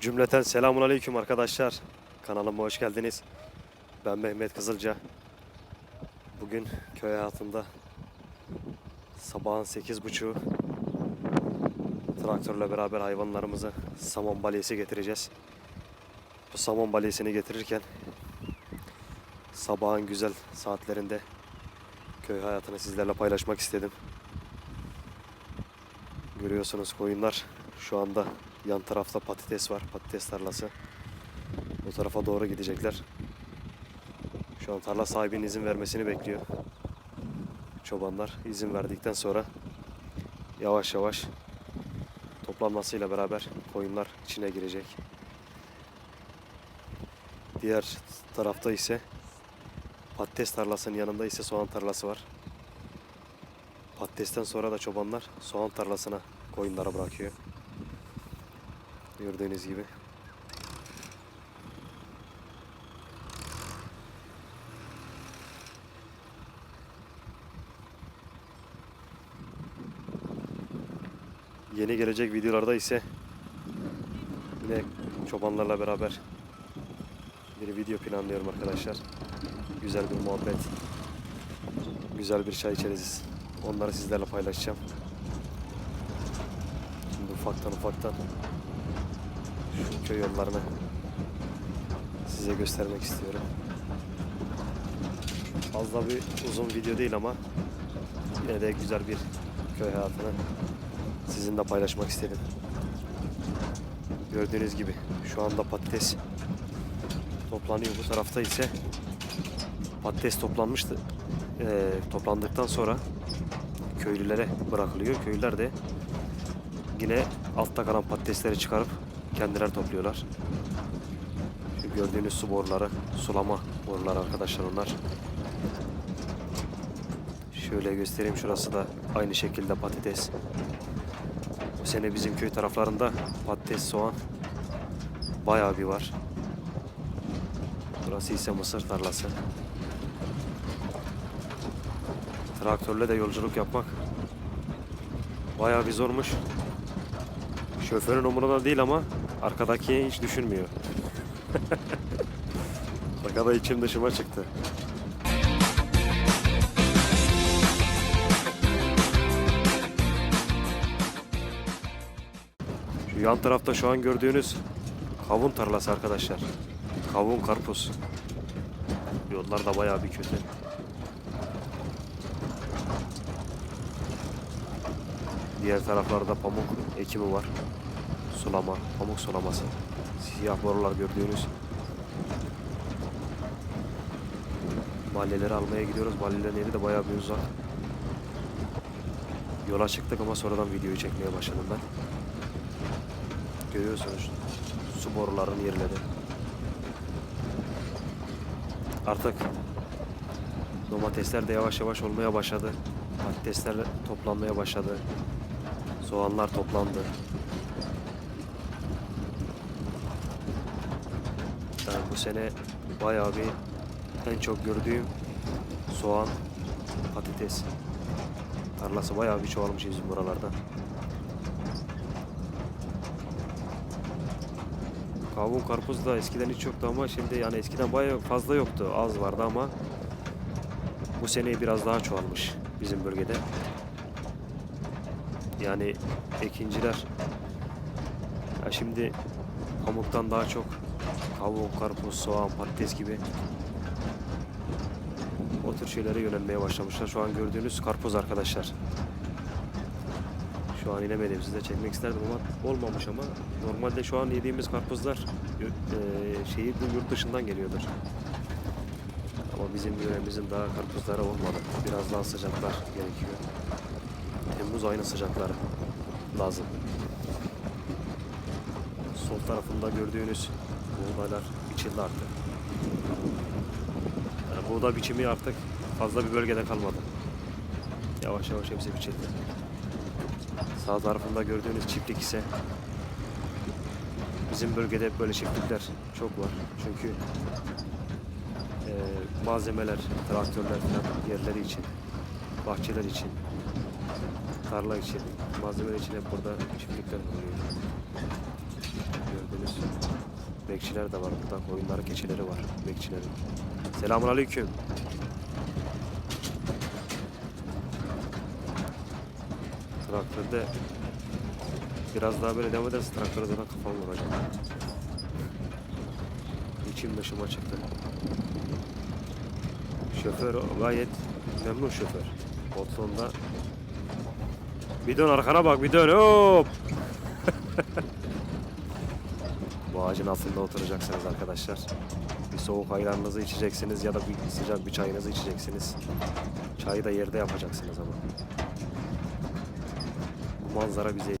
Cümleten selamun aleyküm arkadaşlar. Kanalıma hoş geldiniz. Ben Mehmet Kızılca. Bugün köy hayatında sabahın 8.30'u traktörle beraber hayvanlarımızı saman balyesi getireceğiz. Bu saman balyesini getirirken sabahın güzel saatlerinde köy hayatını sizlerle paylaşmak istedim. Görüyorsunuz koyunlar şu anda yan tarafta patates var. Patates tarlası. O tarafa doğru gidecekler. Şu an tarla sahibinin izin vermesini bekliyor. Çobanlar izin verdikten sonra yavaş yavaş toplanmasıyla beraber koyunlar içine girecek. Diğer tarafta ise patates tarlasının yanında ise soğan tarlası var. Patatesten sonra da çobanlar soğan tarlasına koyunlara bırakıyor. Gördüğünüz gibi. Yeni gelecek videolarda ise yine çobanlarla beraber bir video planlıyorum arkadaşlar. Güzel bir muhabbet. Güzel bir çay içeriz. Onları sizlerle paylaşacağım. Şimdi ufaktan ufaktan şu köy yollarını size göstermek istiyorum. Fazla bir uzun video değil ama yine de güzel bir köy hayatını sizinle paylaşmak istedim. Gördüğünüz gibi şu anda patates toplanıyor. Bu tarafta ise patates toplanmıştı. Ee, toplandıktan sonra köylülere bırakılıyor. Köylüler de yine altta kalan patatesleri çıkarıp kendileri topluyorlar. Şu gördüğünüz su boruları, sulama boruları arkadaşlar onlar. Şöyle göstereyim şurası da aynı şekilde patates. Bu sene bizim köy taraflarında patates, soğan bayağı bir var. Burası ise mısır tarlası. Traktörle de yolculuk yapmak bayağı bir zormuş. Şoförün umurunda değil ama arkadaki hiç düşünmüyor. Arkada içim dışıma çıktı. Şu yan tarafta şu an gördüğünüz kavun tarlası arkadaşlar. Kavun karpuz. Yollar da bayağı bir kötü. Diğer taraflarda pamuk ekimi var. Sulama, pamuk sulaması. Siyah borular gördüğünüz. Balyeleri almaya gidiyoruz. Balyelerin yeri de bayağı bir uzak. Yola çıktık ama sonradan videoyu çekmeye başladım ben. Görüyorsunuz su boruların yerleri. Artık domatesler de yavaş yavaş olmaya başladı. Patatesler toplanmaya başladı. Soğanlar toplandı. Yani bu sene bayağı bir en çok gördüğüm soğan, patates tarlası bayağı bir çoğalmış bizim buralarda. Kavun karpuz da eskiden hiç yoktu ama şimdi yani eskiden bayağı fazla yoktu. Az vardı ama bu sene biraz daha çoğalmış bizim bölgede. Yani ekinciler ya şimdi pamuktan daha çok kavun, karpuz, soğan, patates gibi o tür şeylere yönelmeye başlamışlar. Şu an gördüğünüz karpuz arkadaşlar. Şu an inemedim size çekmek isterdim ama olmamış ama normalde şu an yediğimiz karpuzlar eee şeyi bu yurt dışından geliyordur. Ama bizim yöremizin daha karpuzları olmadı. Biraz daha sıcaklar gerekiyor. Temmuz ayının sıcakları lazım. Sol tarafında gördüğünüz buğdaylar biçildi artık. Yani buğday biçimi artık fazla bir bölgede kalmadı. Yavaş yavaş hepsi biçildi. Sağ tarafında gördüğünüz çiftlik ise bizim bölgede böyle çiftlikler çok var. Çünkü eee, malzemeler, traktörler falan yerleri için, bahçeler için tarla için, malzeme için hep burada çiftlikler kuruluyor. Gördüğünüz bekçiler de var burada. Koyunları, keçileri var bekçilerin. Selamun aleyküm. Traktörde biraz daha böyle devam ederse traktöre zaten kafamı vuracağım. İçim dışıma çıktı. Şoför gayet memnun şoför. Koltuğunda bir dön arkana bak bir dön hop. Bu ağacın altında oturacaksınız arkadaşlar. Bir soğuk ayranınızı içeceksiniz ya da bir sıcak bir çayınızı içeceksiniz. Çayı da yerde yapacaksınız ama. Bu manzara bize